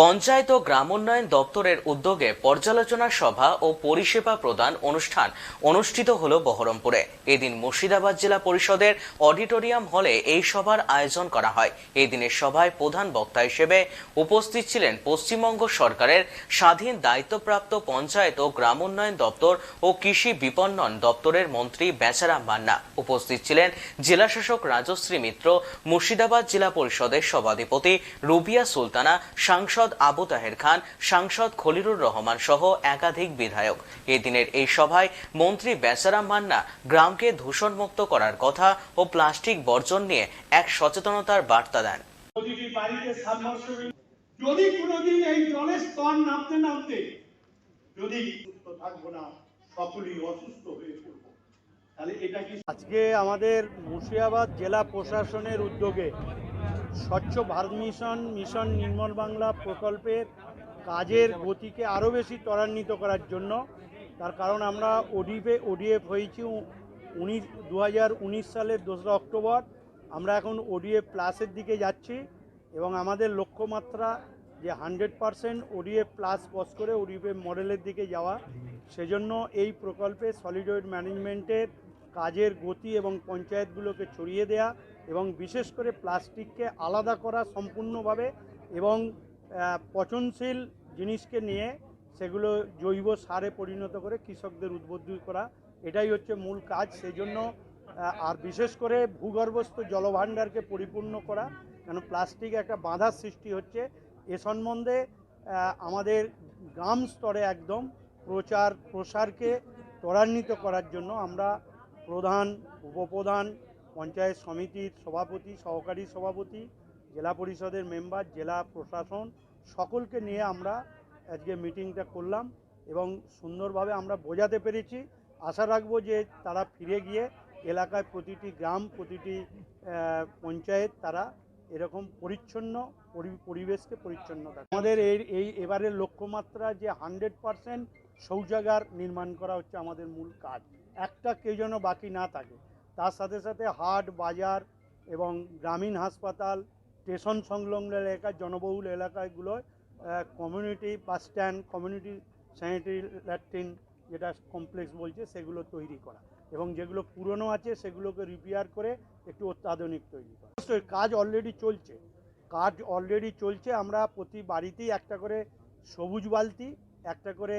পঞ্চায়েত ও গ্রামোন্নয়ন দপ্তরের উদ্যোগে পর্যালোচনা সভা ও পরিষেবা প্রদান অনুষ্ঠান অনুষ্ঠিত হল বহরমপুরে। এদিন মুর্শিদাবাদ জেলা পরিষদের অডিটোরিয়াম হলে এই সভার আয়োজন করা হয়। এই দিনের সভায় প্রধান বক্তা হিসেবে উপস্থিত ছিলেন পশ্চিমবঙ্গ সরকারের স্বাধীন দায়িত্বপ্রাপ্ত পঞ্চায়েত ও গ্রামোন্নয়ন দপ্তর ও কৃষি বিপণন দপ্তরের মন্ত্রী বেচারাম মান্না। উপস্থিত ছিলেন জেলাশাসক রাজশ্রী মিত্র, মুর্শিদাবাদ জেলা পরিষদের সভাধিপতি রুবিয়া সুলতানা, সাংসদ আবু তাহের খান সাংসদ খলিলুর রহমান সহ একাধিক বিধায়ক। এই দিনের এই সভায় মন্ত্রী বেচারাম মান্না গ্রামকে দূষণমুক্ত করার কথা ও প্লাস্টিক বর্জন নিয়ে এক সচেতনতার বার্তা দেন। যদি কোনোদিন এই জলের স্তর নামতে নামতে যদি থাকব না সকলেই অসুস্থ হয়ে পড়ব তাহলে এটা কি আজকে আমাদের মুর্শিদাবাদ জেলা প্রশাসনের উদ্যোগে স্বচ্ছ ভারত মিশন মিশন নির্মল বাংলা প্রকল্পের কাজের গতিকে আরও বেশি ত্বরান্বিত করার জন্য। তার কারণ আমরা ওডিপে, ওডিএফ হয়েছি উনিশ দু সালের দোসরা অক্টোবর। আমরা এখন ওডিএফ প্লাসের দিকে যাচ্ছি এবং আমাদের লক্ষ্যমাত্রা যে হান্ড্রেড পারসেন্ট ওডিএফ প্লাস বস করে ওডিএফ মডেলের দিকে যাওয়া। সেজন্য এই প্রকল্পে সলিড ওয়েট ম্যানেজমেন্টের কাজের গতি এবং পঞ্চায়েতগুলোকে ছড়িয়ে দেয়া এবং বিশেষ করে প্লাস্টিককে আলাদা করা সম্পূর্ণভাবে এবং পচনশীল জিনিসকে নিয়ে সেগুলো জৈব সারে পরিণত করে কৃষকদের উদ্বুদ্ধ করা, এটাই হচ্ছে মূল কাজ। সেই জন্য আর বিশেষ করে ভূগর্ভস্থ জলভাণ্ডারকে পরিপূর্ণ করা, কেন প্লাস্টিক একটা বাধার সৃষ্টি হচ্ছে। এ সম্বন্ধে আমাদের গ্রাম স্তরে একদম প্রচার প্রসারকে ত্বরান্বিত করার জন্য আমরা প্রধান, উপপ্রধান পঞ্চায়েত সমিতির সভাপতি, সহকারী সভাপতি, জেলা পরিষদের মেম্বার, জেলা প্রশাসন সকলকে নিয়ে আমরা আজকে মিটিংটা করলাম এবং সুন্দরভাবে আমরা বোঝাতে পেরেছি। আশা রাখব যে তারা ফিরে গিয়ে এলাকায় প্রতিটি গ্রাম, প্রতিটি পঞ্চায়েত তারা এরকম পরিচ্ছন্ন পরি- পরিবেশকে পরিচ্ছন্ন থাকে আমাদের এই এই এবারের লক্ষ্যমাত্রা যে হান্ড্রেড পারসেন্ট শৌচাগার নির্মাণ করা হচ্ছে আমাদের মূল কাজ। একটা কেউ যেন বাকি না থাকে। তার সাথে সাথে হাট, বাজার এবং গ্রামীণ হাসপাতাল, স্টেশন সংলগ্ন এলাকা, জনবহুল এলাকাগুলোয় community bus stand community sanitary latrine যেটা কমপ্লেক্স বলছে, সেগুলো তৈরি করা এবং যেগুলো পুরনো আছে, সেগুলোকে রিপেয়ার করে একটু অত্যাধুনিক তৈরি করা। অবশ্যই কাজ অলরেডি চলছে। কাজ অলরেডি চলছে। আমরা প্রতি বাড়িতেই একটা করে সবুজ বালতি, একটা করে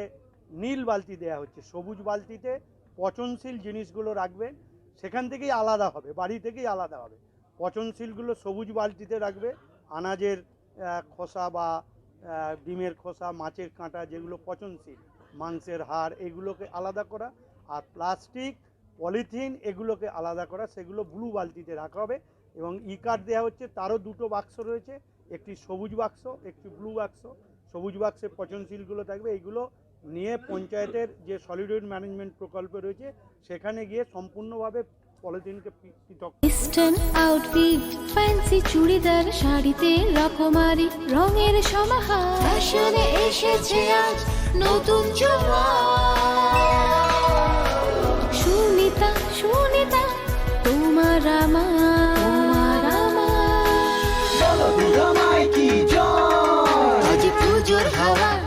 নীল বালতি দেয়া হচ্ছে। সবুজ বালতিতে পচনশীল জিনিসগুলো রাখবেন। সেখান থেকেই আলাদা হবে, বাড়ি থেকেই আলাদা হবে। পচনশীলগুলো সবুজ বালতিতে রাখবে, আনাজের খোসা বা ডিমের খোসা, মাছের কাঁটা যেগুলো পচনশীল, মাংসের হাড়, এগুলোকে আলাদা করা আর প্লাস্টিক, পলিথিন এগুলোকে আলাদা করা, সেগুলো ব্লু বালতিতে রাখা হবে এবং ই কার্ড দেওয়া হচ্ছে, তারও দুটো বাক্স রয়েছে, একটি সবুজ বাক্স, একটি ব্লু বাক্স। সবুজ বাক্সে পচনশীলগুলো থাকবে, এইগুলো নিয়ে পঞ্চায়েতের যে সলিড ম্যানেজমেন্ট প্রকল্প রয়েছে সেখানে গিয়ে সম্পূর্ণভাবে পলিথিনকে পৃথক ইস্টার্ন আউটফিট ফ্যান্সি চুড়িদার শাড়িতে রকমারি রঙের সমাহার। ফ্যাশনে এসেছে আজ নতুন সুনিতা সুনিতা তোমার আমার। আমার। আজ পুজোর হাওয়া।